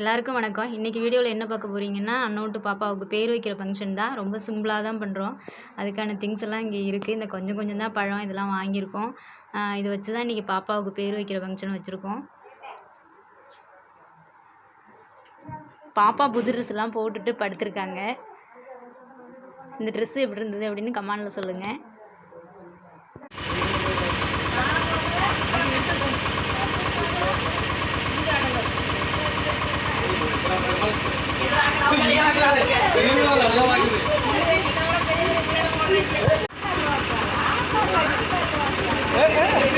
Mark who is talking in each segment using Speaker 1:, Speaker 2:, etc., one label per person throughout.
Speaker 1: எல்லாருக்கும் வணக்கம். இன்றைக்கி வீடியோவில் என்ன பார்க்க போகிறீங்கன்னா அண்ணோட்டு பாப்பாவுக்கு பேர் வைக்கிற ஃபங்க்ஷன் தான். ரொம்ப சிம்பிளாக தான் பண்ணுறோம் அதுக்கான திங்ஸ் எல்லாம் இங்கே இருக்குது இந்த கொஞ்சம் கொஞ்சம் தான் பழம் இதெல்லாம் வாங்கியிருக்கோம். இதை வச்சு தான் இன்றைக்கி பாப்பாவுக்கு பேர் வைக்கிற ஃபங்க்ஷன் வச்சுருக்கோம். பாப்பா புது ட்ரெஸ் எல்லாம் போட்டுட்டு படுத்திருக்காங்க. இந்த ட்ரெஸ்ஸு எப்படி இருந்தது அப்படின்னு கமெண்டில் சொல்லுங்கள்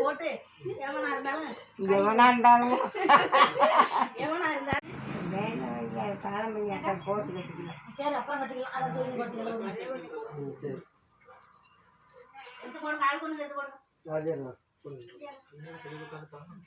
Speaker 2: போட்டு
Speaker 3: அது அவன் சொன்னது பத்தது எவனா இருந்தாலும் ம். அது சரிதான் ம்.
Speaker 2: அத்தாரவங்க
Speaker 3: சரி
Speaker 2: போடுங்க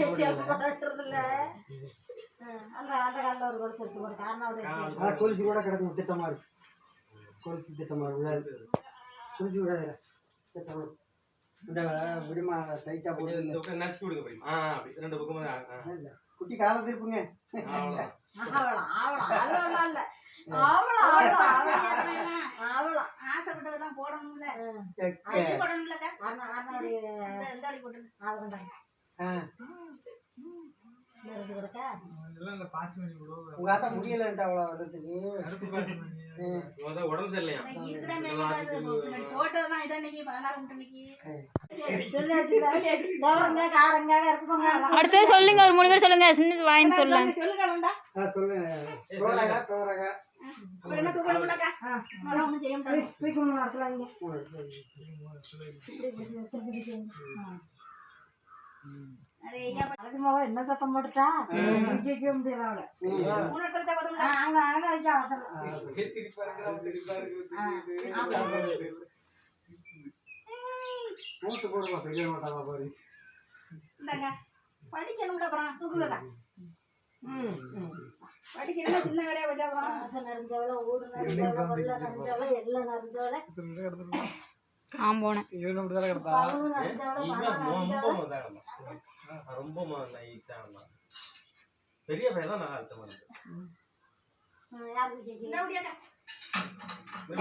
Speaker 2: கொலுசு எடுத்து போடு. காரணம்
Speaker 3: ஆ, கொலுசு கூட கிடக்கும் திட்டமா இருக்கு. கொலுசு திட்டமா இருக்கு. விடாது கொலுசு விடாது திட்டமா. இந்த விடுமா டைட்டா போட்டு
Speaker 4: இந்த பக்கம் நச்சு கொடுக்க போறீங்க. ஆ அப்படி. ரெண்டு பக்கமும்.
Speaker 3: குட்டி காலம் திருப்புங்க.
Speaker 2: ஆவலாம். இல்ல.
Speaker 5: ஆசைப்பட்டதெல்லாம் போடணும்ல.
Speaker 3: உங்க ஆத்தா முடியலன்ட்டு வர்றதுக்கு.
Speaker 4: உடம்பு சரியில்லையா?
Speaker 5: இதான் பதினாறு
Speaker 1: அடுத்தது சொல்லுங்க ஒரு மூணு பேர் சொல்லுங்க. சின்னது வாயின்னு சொல்லலாம்.
Speaker 5: சொல்லுங்களா என்ன செய்ய
Speaker 2: சத்தம் போட்டுட்டா வைக்க முடியல
Speaker 3: மூட்டு போடுமா பெரிய மாட்டாமா பாரு
Speaker 5: படிக்கணும்ல அப்புறம் தூக்குங்கக்கா படிக்கணும் சின்ன கடையா வச்சா அப்புறம்
Speaker 2: ஆசை நிறைஞ்சவள ஊடு நிறைஞ்சவள வெள்ள நிறைஞ்சவள எல்லாம் நிறைஞ்சவள
Speaker 1: ஆம்போனேன்
Speaker 2: பழுவு நிறைஞ்சவள
Speaker 4: இவன்
Speaker 2: பழம்
Speaker 4: ரொம்ப
Speaker 2: நிறைஞ்சவள
Speaker 4: மொதல் இருந்தான். ரொம்ப நைஸா இருந்தான் பெரிய பையன் தான் நான் அர்த்தமா
Speaker 2: யாருக்கு கேட்குது
Speaker 5: இந்த முடியாக்கா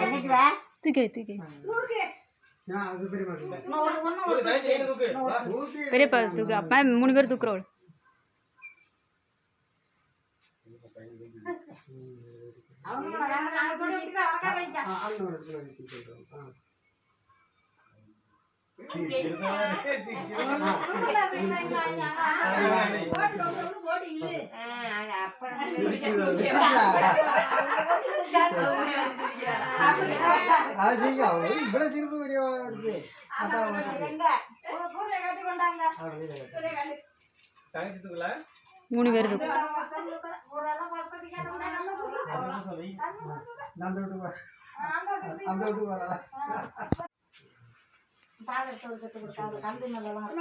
Speaker 2: என்னைக்கு வா
Speaker 1: தூக்கி வை, தூக்கி வை.
Speaker 5: ஊருக்கு.
Speaker 3: ஆ, அது பெரிய மாட்டேன்
Speaker 2: இன்னும் ஒரு ஒண்ணு
Speaker 4: ஒரு கை செய்யணும் தூக்கு வா.
Speaker 3: ஊட்டி
Speaker 1: பெரியப்பா தூக்கு. அப்பா மூணு பேர் தூக்குறோம்
Speaker 2: அவங்க நாங்க கொண்டு வந்து அவக்கா வைக்க
Speaker 3: ஆ, அண்ணன் ஒரு இடத்துல நிறுத்தி சொல்றேன். ஆ.
Speaker 5: போட்டு ஒண்ணு போட்டு இல்லு
Speaker 2: அப்ப
Speaker 3: அது செய்யுங்க. அவரு இவ்வளவு திரும்ப பெரியவளா இருக்கு. அதான்
Speaker 2: கட்டி கொண்டாங்க
Speaker 1: மூணு பேர் இது
Speaker 3: அந்த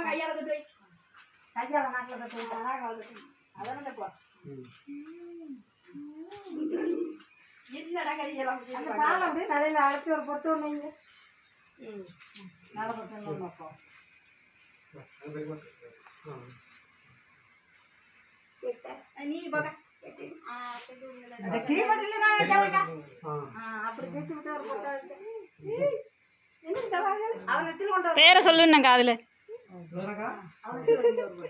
Speaker 5: கையால
Speaker 2: நாட்டில் ஒரு பொட்டு. ஒன்று நல்ல
Speaker 5: நீ போக
Speaker 2: அந்த அப்படி கட்டி விட்டு ஒரு பொட்டை
Speaker 1: பேரை காதில்.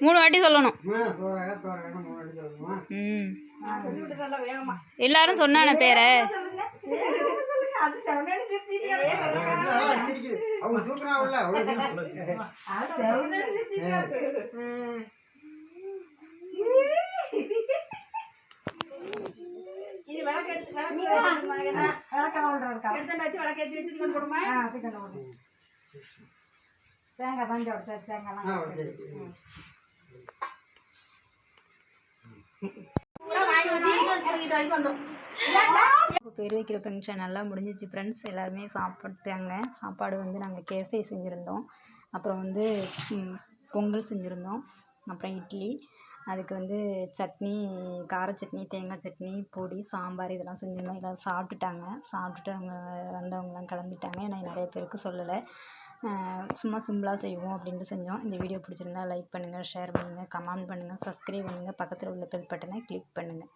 Speaker 1: மூணு வாட்டி சொல்லணும்
Speaker 3: அம்மா, தோராக தோராக மூணு அடி சொல்லுமா
Speaker 1: ம்
Speaker 2: ஆ,
Speaker 5: சொல்லி விட்டு நல்லா வேகமா
Speaker 1: எல்லாரும் சொன்னானே பேரை
Speaker 2: சொல்லுங்க. சொல்லுங்க. அது செவனேன்னு சிரிச்சிட்டே இருக்கு.
Speaker 3: அவங்க தூக்குறாங்கல்ல அவ்வளோ
Speaker 2: அது செவனேன்னு சிரிச்சிட்டே இருக்கு.
Speaker 5: இது விளக்கு எடுத்து விளக்கு
Speaker 2: நீ வா. ஆ, விளக்கெல்லாம் கொண்டு
Speaker 5: வச்சு போடுமா?
Speaker 2: அது கொண்டு வர. தேங்காய் பஞ்சு உடச்சு தேங்காய்லாம்
Speaker 1: பேர் வைக்கிற ஃபங்க்ஷன் நல்லா முடிஞ்சிச்சு ஃப்ரெண்ட்ஸ் எல்லாருமே சாப்பிட்டாங்க. சாப்பாடு வந்து நாங்கள் கேசரி செஞ்சுருந்தோம். அப்புறம் வந்து பொங்கல் செஞ்சுருந்தோம். அப்புறம் இட்லி. அதுக்கு வந்து சட்னி கார சட்னி தேங்காய் சட்னி பொடி சாம்பார் இதெல்லாம் செஞ்சுருந்தோம். எல்லாம் சாப்பிட்டுட்டாங்க. சாப்பிட்டுட்டு அவங்க வந்தவங்கலாம் கிளம்பிட்டாங்க. ஏன்னா நிறைய பேருக்கு சொல்லலை. சும்மா சிம்பிளாக செய்வோம் அப்படின்ட்டு செஞ்சோம். இந்த வீடியோ பிடிச்சிருந்தா லைக் பண்ணுங்கள் ஷேர் பண்ணுங்கள் கமெண்ட் பண்ணுங்கள் சப்ஸ்கிரைப் பண்ணுங்கள் பக்கத்தில் உள்ள பெல் பட்டனை கிளிக் பண்ணுங்கள்